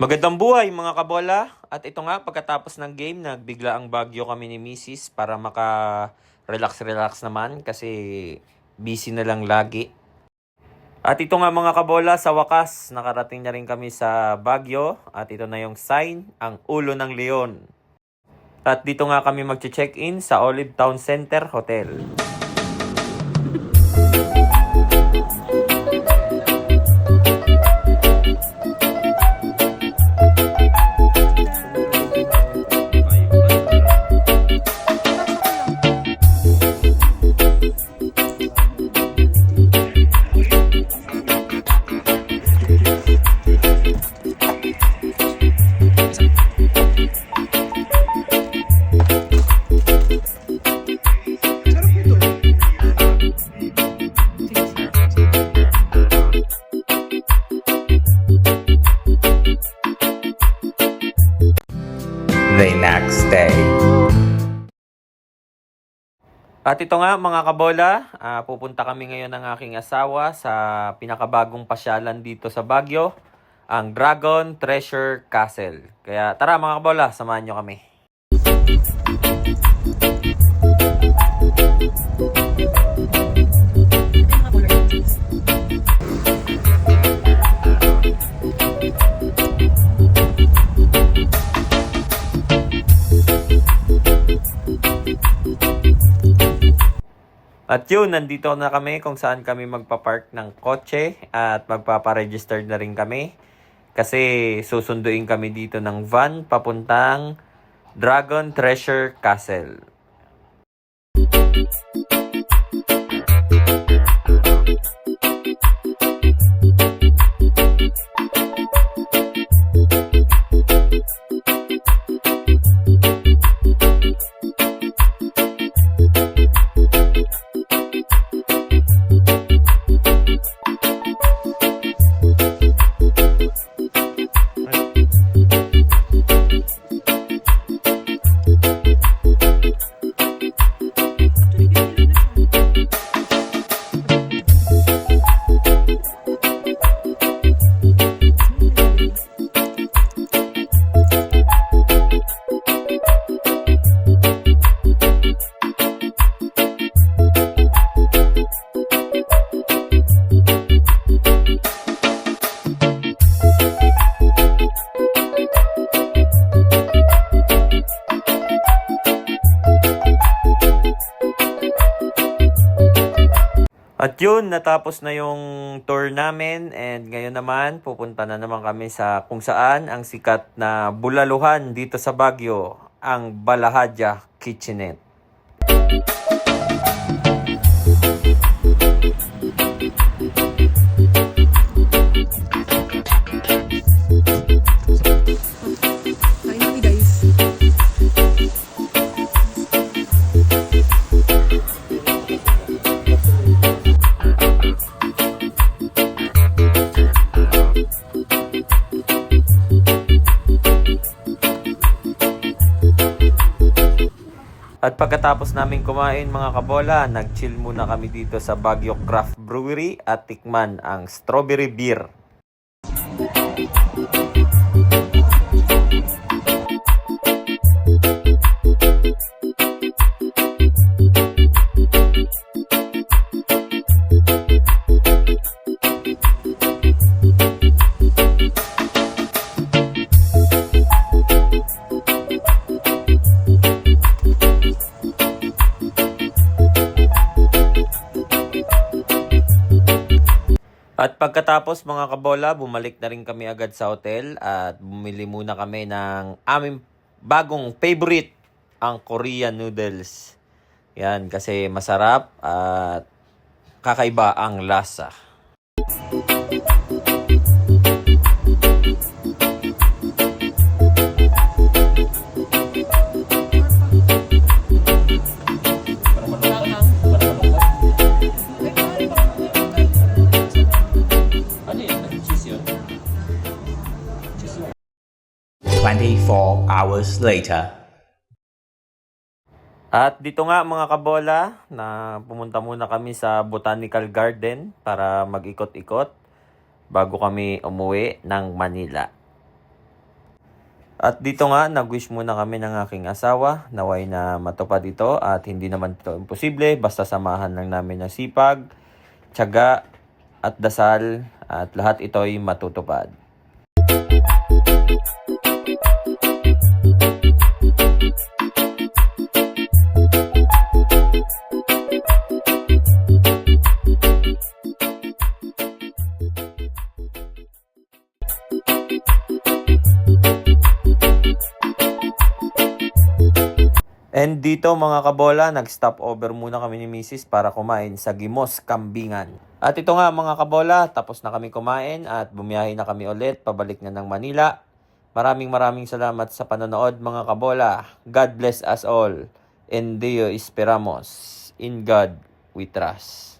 Magandang buhay mga kabola. At ito nga, pagkatapos ng game, nagbigla ang bagyo kami ni Mrs. para maka-relax-relax naman kasi busy na lang lagi. At ito nga mga kabola, sa wakas, nakarating na rin kami sa Baguio. At ito na yung sign, ang ulo ng leon. At dito nga kami mag-check-in sa Olive Town Center Hotel. Next day. At ito nga mga kabola, ah, pupunta kami ngayon ng aking asawa sa pinakabagong pasyalan dito sa Baguio, ang Dragon Treasure Castle. Kaya tara mga kabola, samahan nyo kami. At yun, nandito na kami kung saan kami magpapark ng kotse at magpaparegister na rin kami. Kasi susunduin kami dito ng van papuntang Dragon Treasure Castle. At yun, natapos na yung tour namin and ngayon naman pupunta na naman kami sa kung saan ang sikat na bulaluhan dito sa Baguio, ang Balahadja Kitchenette. At pagkatapos namin kumain mga kabola, nag-chill muna kami dito sa Baguio Craft Brewery at tikman ang strawberry beer. At pagkatapos mga kabola, bumalik na rin kami agad sa hotel at bumili muna kami ng aming bagong favorite, ang Korean noodles. Yan, kasi masarap at kakaiba ang lasa. Ano 24 hours later. At dito nga mga kabola, na pumunta muna kami sa Botanical Garden para mag-ikot-ikot bago kami umuwi ng Manila. At dito nga, nag-wish muna kami ng aking asawa. Naway na matupad ito at hindi naman ito imposible. Basta samahan lang namin ng sipag, tiyaga at dasal at lahat ito'y matutupad. And dito mga kabola, nag-stop over muna kami ni Mrs. para kumain sa Gimos, Kambingan. At ito nga mga kabola, tapos na kami kumain at bumiyahe na kami ulit pabalik na ng Manila. Maraming maraming salamat sa panonood mga kabola. God bless us all. En Dio esperamos. In God we trust.